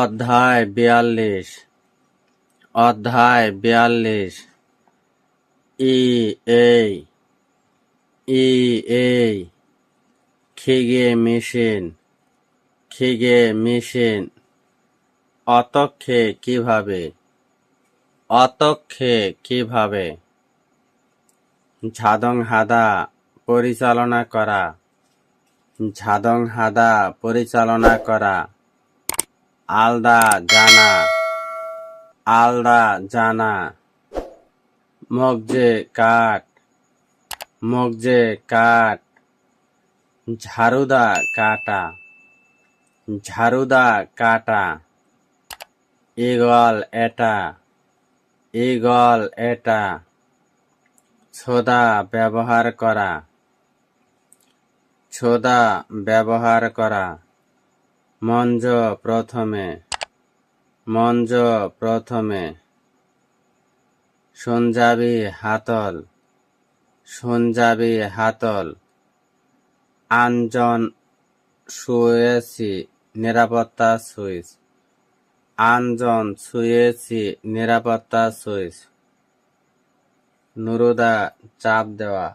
অধ্যায় বিয়াল্লিশ। অধ্যায় বিয়াল্লিশ। ই এই। ই এই। খিগে মেশিন। খিগে মেশিন। অতক্ষে কীভাবে? অতক্ষে কীভাবে? ঝাদং হাদা পরিচালনা করা। ঝাদং হাদা পরিচালনা করা। আলদা জানা আলদা জানা। মগজে কাঠ মগজে কাঠ ঝাড়ুদা কাটা ঝাড়ুদা কাটা। ইগল এটা ইগল এটা। ছোদা ব্যবহার করা, ছোদা ব্যবহার করা। মঞ্জ প্রথমে মঞ্জ প্রথমে, সঞ্জাবি হাতল সঞ্জাবি হাতল, আনজন শুয়েছি নিরাপত্তা সুইচ, আনজন শুয়েছি নিরাপত্তা সুইচ, নুরুদা চাপ দেওয়া,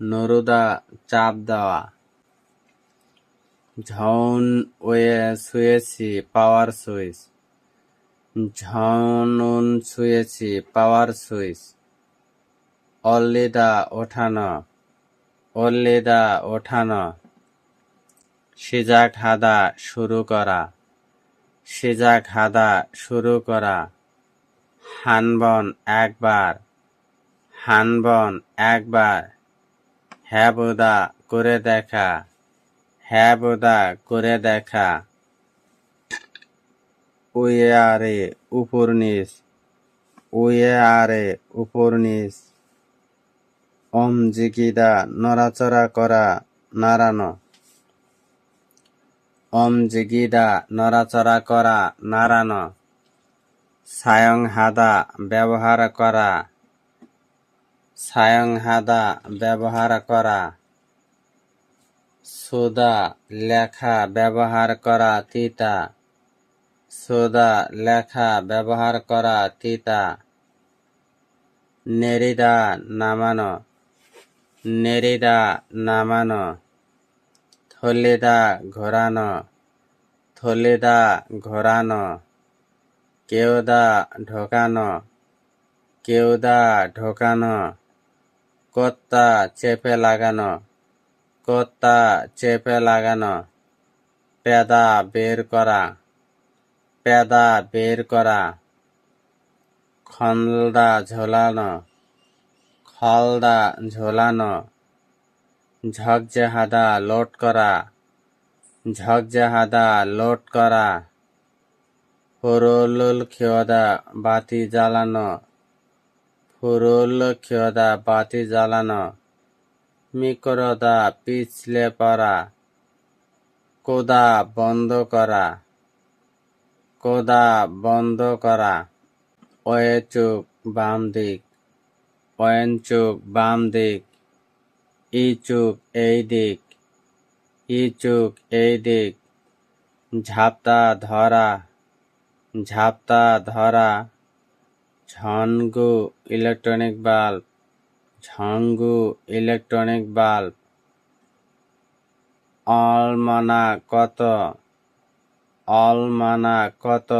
নুরুদা চাপ দেওয়া। ঝন ওয়ে, শুয়েছি, পাওয়ার সুইচ। ঝনুন শুয়েছি, পাওয়ার সুইচ। অল্লিদা ওঠানো অল্লিদা ওঠানো। সিজাক হাদা শুরু করা, সিজাক হাদা শুরু করা। হানবন একবার হানবন একবার। হ্যাবুদা করে দেখা। হ্যাবুদা করে দেখা। উয়ে আরে উপর নিচ উয়ে আরে উপর নিচ। জিগিদা নড়াচড়া করা, নাড়ানো। অম জিগিদা নড়াচড়া করা, নাড়ানো। সায়ং হাদা ব্যবহার করা। সায়ং হাদা ব্যবহার করা। সুদা লেখা ব্যবহার করা তিতা। সোদা লেখা ব্যবহার করা তিতা। নেরিদা নামানো। নেরিদা নামানো। থলিদা ঘোরানো। থলিদা ঘোরানো। কেউদা ঢোকানো। কেউদা ঢোকানো। কত্তা চেপে লাগানো। কত্তা চেপে লাগানো। পেদা বের করা। পেদা বের করা। খলদা ঝোলানো। খলদা ঝোলানো। ঝকঝাহাদা লোড করা। ঝকঝাহাদা লোড করা। ফুরুল খিয়দা বাতি জ্বালানো। ফুরুল খিয়দা বাতি জ্বালানো। মিকরদা, পিছলে পড়া কোদা বন্ধ করা, কোদা বন্ধ করা অয়ে চুক বাম দিক অয়েন চুক বাম দিক, ই চুক এই দিক, ই চুক এই দিক, ঝাপটা ধরা ঝাপটা ধরা, ঝনগু ইলেকট্রনিক বাল্ব ঝঙ্গু ইলেকট্রনিক বাল্ব অলমানা কত অলমানা কত।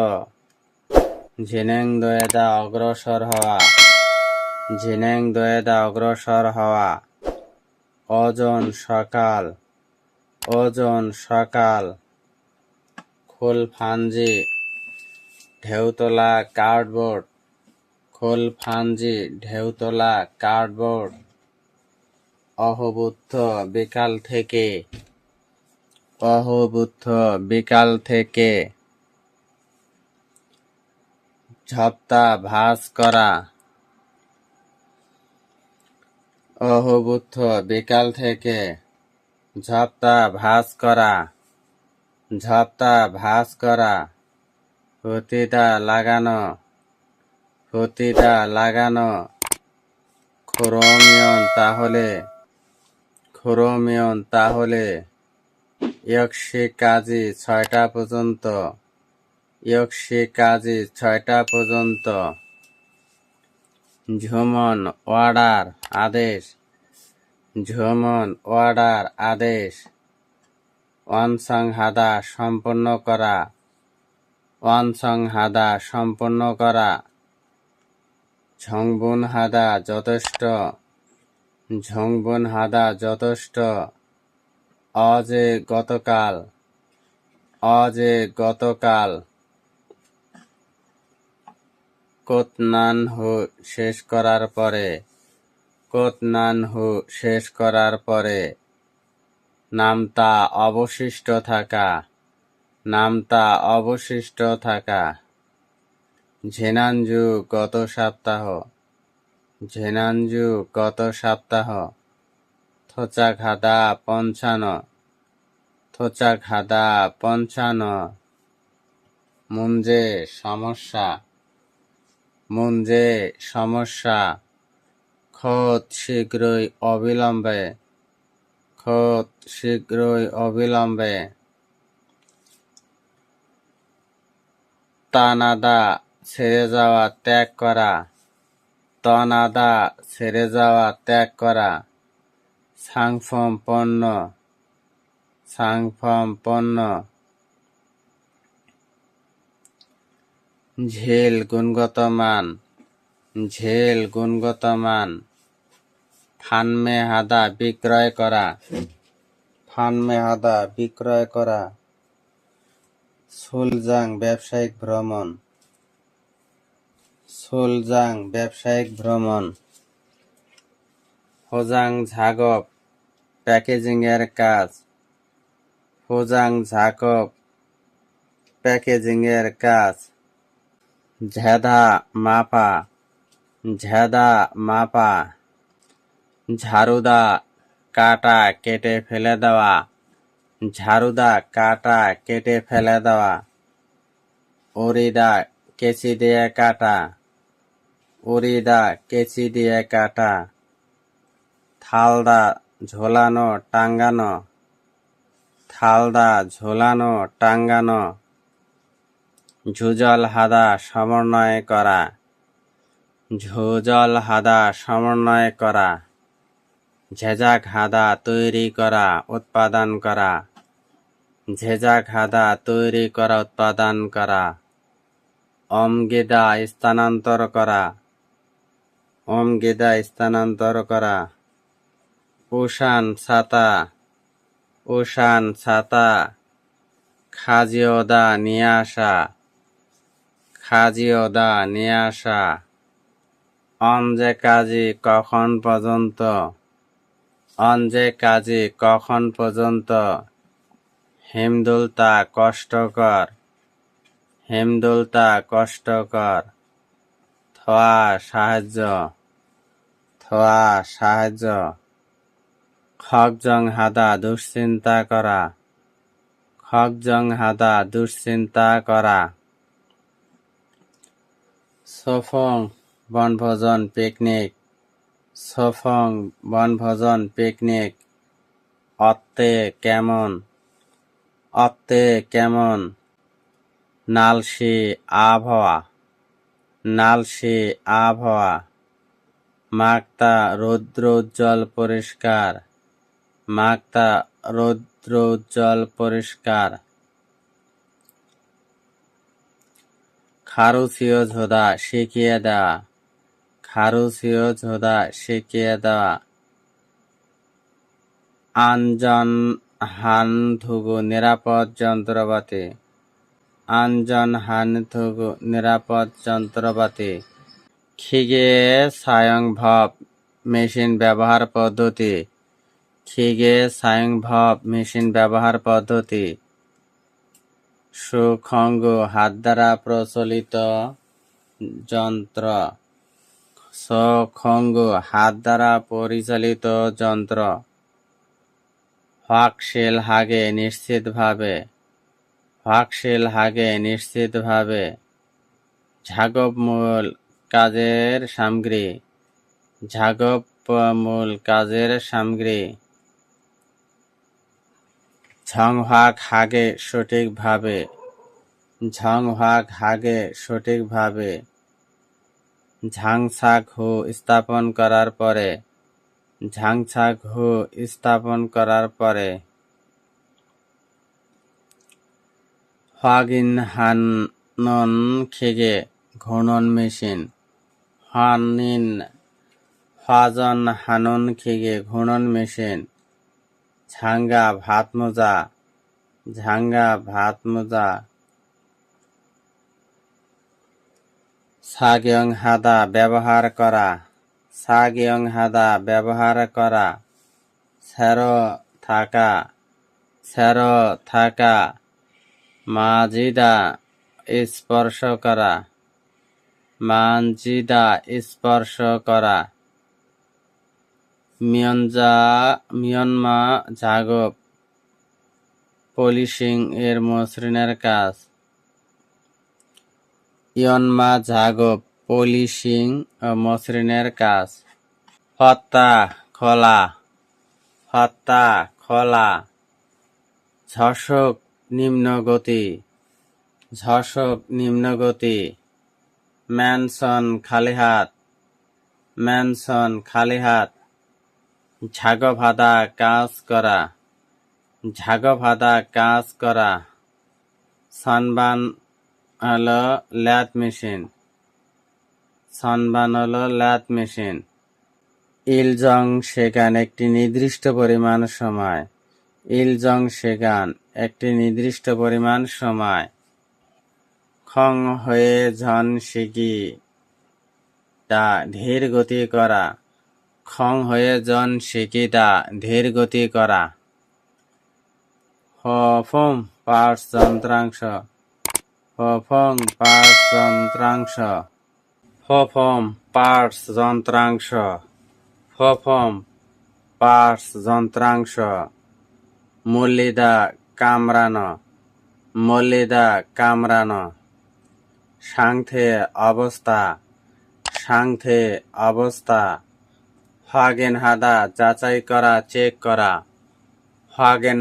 ঝিনেং দয়েদা অগ্রসর হওয়া ঝিনেং দয়েদা অগ্রসর হওয়া। ওজন সকাল ওজন সকাল। খোল ফাঞ্জি ঢেউতলা কার্ডবোর্ড খোল ফাঞ্জি ঢেউতলা, কার্ডবোর্ড অহবুদ্ধ বিকাল থেকে, অহবুদ্ধ বিকাল থেকে। ঝপ্তা ভাস করা। অহবুদ্ধ বিকাল থেকে ঝপ্তা ভাস করা। ঝপ্তা ভাস করা। প্রতিটা লাগানো। প্রতিটা লাগানো ক্রোমিয়ন তাহলে ক্রোমিয়ন তাহলে একশি কাজী ছয়টা পর্যন্ত ইয়ক্সি কাজী ছয়টা পর্যন্ত। ঝুমন অর্ডার আদেশ, ঝুমন অর্ডার আদেশ। অনসং হাদা সম্পন্ন করা অনসং হাদা সম্পন্ন করা। ঝংবুন হাদা যথেষ্ট ঝংবুন হাদা যথেষ্ট। অজে গতকাল অজে গতকাল। কোতনানহু শেষ করার পরে, কোতনানহু শেষ করার পরে নামতা অবশিষ্ট থাকা নামতা অবশিষ্ট থাকা। ঝেনানজু গত সপ্তাহ, ঝেনাঞ্জু গত সপ্তাহ থোচা খাদা পঞ্চান্ন থোচা খাদা পঞ্চান্ন। মুঞ্জে সমস্যা মুঞ্জে সমস্যা। খোদ শীঘ্রই অবিলম্বে, খোদ শীঘ্রই অবিলম্বে। তানাদা ছেড়ে যাওয়া ত্যাগ করা। তনাদা ছেড়ে যাওয়া ত্যাগ করা। সাংফম পণ্য সাংফম পণ্য। ঝেল গুণগত মান, ঝেল গুণগত মান। ফানমে হাদা বিক্রয় করা। ফানমে হাদা বিক্রয় করা। সুলজাং ব্যবসায়িক ভ্রমণ। সুলজাং ব্যবসায়িক ভ্রমণ। হোজাং ঝাগপ প্যাকেজিং এর কাজ। হোজাং ঝাগপ প্যাকেজিং এর কাজ। ঝেদা মাপা। ঝেদা মাপা। ঝাড়ুদা কাটা কেটে ফেলে দেওয়া। ঝাড়ুদা কাটা কেটে ফেলে দেওয়া। উড়িদা কেচি দিয়ে কাটা। উড়িদা কেচি দিয়ে কাটা। থালদা ঝোলানো, টাঙ্গানো। থালদা ঝোলানো, টাঙ্গানো। ঝুজল হাদা সমন্বয় করা। ঝুজল হাদা সমন্বয় করা। ঝেঝাক হাদা তৈরি করা, উৎপাদন করা। ঝেঝাক হাদা তৈরি করা, উৎপাদন করা। অমগেদা স্থানান্তর করা। অমগেদা স্থানান্তর করা। উষান ছাতা। উষান ছাতা। খাজিওদা নিয়ে আসা। খাজিওদা নিয়ে আসা। অঞ্জে কাজী কখন পর্যন্ত? অঞ্জে কাজী কখন পর্যন্ত? হেমদুলতা কষ্টকর। হেমদুলতা কষ্টকর। থোয়া সাহায্য। থোয়া সাহায্য। খগজং হাদা দুশ্চিন্তা করা। খগজং হাদা দুশ্চিন্তা করা। সফং বনভোজন পিকনিক। সফং বনভোজন পিকনিক। অত্তে কেমন? অত্তে কেমন? নালসি আবহাওয়া নালসি আবহাওয়া মাগতা রৌদ্র উজ্জ্বল পরিষ্কার মাগতা রৌদ্র উজ্জ্বল পরিষ্কার খারুসীয় ঝোদা শিখিয়ে দেওয়া খারুসীয় ঝোদা শিখিয়ে দেওয়া আনজন হান থুগু নিরাপদ যন্ত্রপাতি। আনজন হান থুগু নিরাপদ যন্ত্রপাতি। খিগে স্বয়ংভব মেশিন ব্যবহার পদ্ধতি। খিগে স্বয়ংভব মেশিন ব্যবহার পদ্ধতি। সুখঙ্গ হাত দ্বারা প্রচলিত যন্ত্র। সখঙ্গ হাত দ্বারা পরিচালিত যন্ত্র। হোয়াকশেল হাগে নিশ্চিতভাবে হোয়াকশেল হাগে নিশ্চিতভাবে ঝাগব মূল কাজের সামগ্রী ঝাগব মূল কাজের সামগ্রী। ঝংহাক হাগে সঠিকভাবে, ঝংহাক হাগে সঠিকভাবে। ঝাংছাক হু স্থাপন করার পরে, ঝাংছাক হু স্থাপন করার পরে। হোয়াগিন হানন খেগে ঘূর্ণন মেশিন। হানিন হাজন হানন খেগে ঘূর্ণন মেশিন। ঝাঙ্গা ভাত মোজা, ঝাঙ্গা ভাত মোজা। সাগিয়ং হাদা ব্যবহার করা, সাগিয়ং হাদা ব্যবহার করা। স্যারো থাকা স্যারো থাকা। মাজিদা, স্পর্শ করা। মানজিদা, স্পর্শ করা। মিয়নজা, মিয়নমা, জাগব। পলিশিং এর মসৃণের কাজ। ইয়নমা, জাগব। পলিশিং মসৃণের কাজ। হত্যা খোলা। হত্যা খোলা। ঝশক নিম্নগতি ঝশক নিম্নগতি, ম্যানসন খালি হাত ম্যানসন খালি হাত ঝাগভাদা কাজ করা, ঝাগভাদা কাজ করা, সনবান হলো ল্যাথ মেশিন, সনবান হলো ল্যাথ মেশিন। ইলজং সেখান একটি নির্দিষ্ট পরিমাণ সময় ইলজং সেখান একটি নির্দিষ্ট পরিমাণ সময়। খং হয়ে ঝন শিগি, তা ধীর গতি করা। খং হয়ে জন শিকিদা ধীর গতি করা। হফম পার্স যন্ত্রাংশ। হফং পার্স যন্ত্রাংশ। হফম পার্স যন্ত্রাংশ। হফম পার্স যন্ত্রাংশ। মল্লিদা কামরানো মল্লিদা কামরানো। সাংথে অবস্থা সাংথে অবস্থা। হাদা যাচাই করা, চেক করা।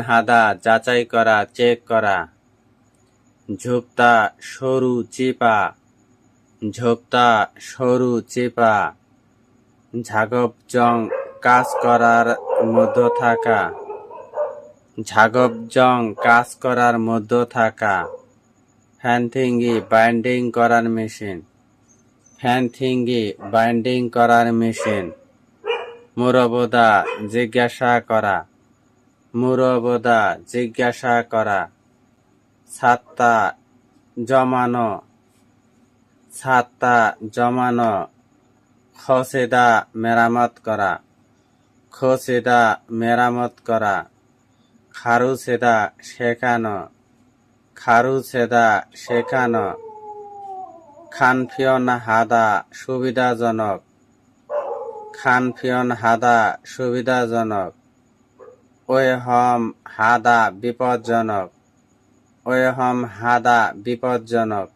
হাদা যাচাই করা, চেক করা। ঝোপতা সরু, চিপা। ঝোপতা সরু, চিপা। ঝাগপ জং কাজ করার মধ্য থাকা। ঝাগপ জং কাজ করার মধ্য থাকা। ফ্যানথিঙ্গি বাইন্ডিং করার মেশিন। ফ্যানথিঙ্গি বাইন্ডিং করার মেশিন। মুরবদা জিজ্ঞাসা করা। মুরবদা জিজ্ঞাসা করা। ছাত্তা জমানো। ছাত্তা জমানো। খসেদা মেরামত করা। খসেদা মেরামত করা। খারুসেদা শেখানো খারুসেদা শেখানো খানফিয়ন হাদা সুবিধাজনক খানফিয়ন হাদা সুবিধাজনক ওয়েহম হাদা বিপজ্জনক ওয়েহম হাদা বিপজ্জনক।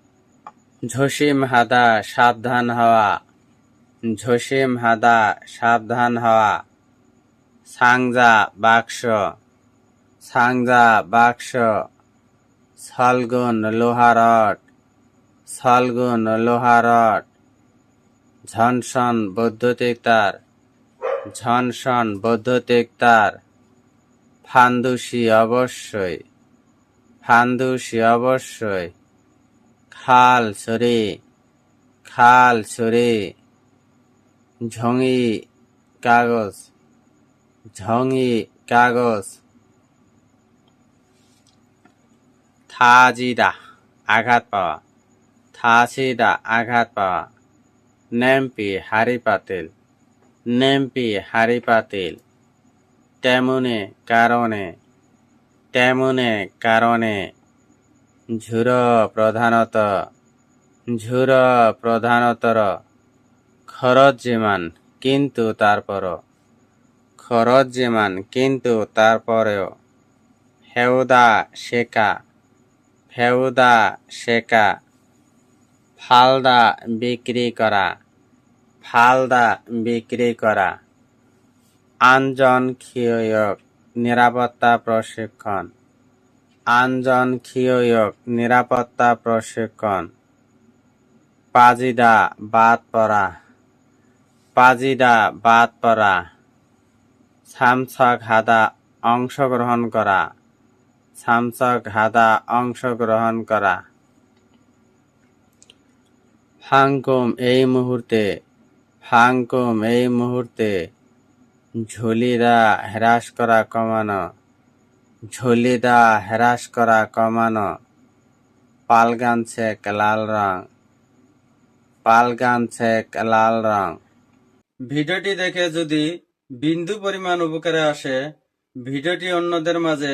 ঝসিম হাদা সাবধান হওয়া, ঝসিম হাদা সাবধান হওয়া। সাংজা বাক্স সাংজা, বাক্স সলগুন লোহারট সলগুন লোহারট ঝনসন, বৈদ্যুতিক তার, ঝনসন, বৈদ্যুতিক তার, ফান্দুসি অবশ্যই ফান্দুসি অবশ্যই, খাল ছড়ি খাল ছড়ি ঝঙি কাগজ ঝঙি কাগজ থাজিদা আঘাত পাওয়া। থাসিদা আঘাত পাওয়া। নেমপি হাড়ি পাতিল নেমপি হাড়ি পাতিল তেমনে কারণে। তেমনে কারণে। ঝুর প্রধানত। ঝুর প্রধানতর। খরচ যেমান কিন্তু তারপর খরচ যেমান কিন্তু তারপরেও। হেউদা শেখা ফেউদা শেখা, ফালদা বিক্রি করা, ফালদা বিক্রি করা। আঞ্জন খিয়ক নিরাপত্তা প্রশিক্ষণ। আঞ্জন খিয়ক নিরাপত্তা প্রশিক্ষণ। পাজিদা বাদ পড়া। পাজিদা বাদ পড়া। সামসক হাদা অংশগ্রহণ করা। সামসক হাদা অংশগ্রহণ করা। ফাংকুম এই মুহূর্তে, ফাংকুম এই মুহূর্তে ঝুলিদা হ্রাস করা কমানো, ঝুলিদা হ্রাস করা কমানো। পালগান ছেক লাল রং, পালগান ছেক লাল রং। ভিডিওটি দেখে যদি বিন্দু পরিমাণ উপকারে আসে, ভিডিওটি অন্যদের মাঝে